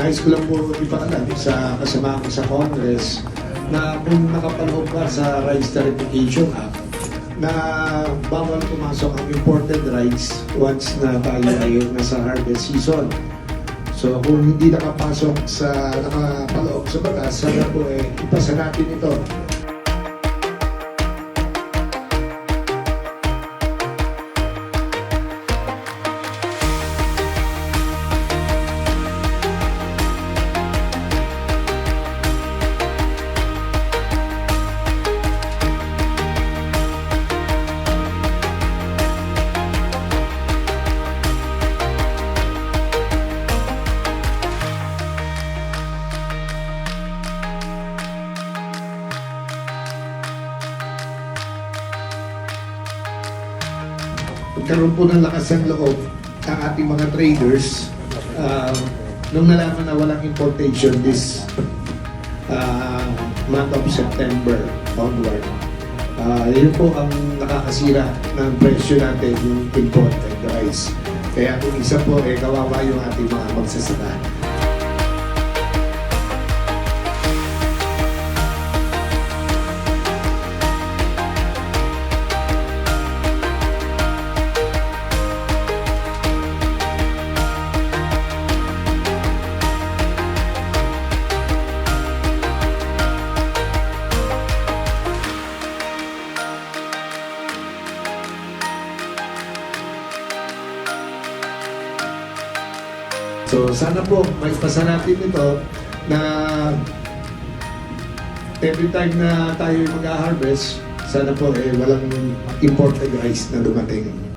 nais ko lang po ipaalam sa kasama ko sa Congress na kung nakapanood ka sa Rice Tarification Act na bawal pumasok ang imported rice once na tayo ay nasa harvest season. So kung hindi nakapasok sa nakapaloob sa batas, sana po eh, ipasa natin ito. Magkaroon po ng lakas ng loob ang ating mga traders uh, nung nalaman na walang importation this uh, month of September onward. Uh, yun po ang nakakasira ng presyo natin yung imported rice. Kaya kung isa po, eh, kawawa yung ating mga magsasaka. So sana po maipasa natin ito na every time na tayo mag-harvest, sana po eh walang imported rice na dumating.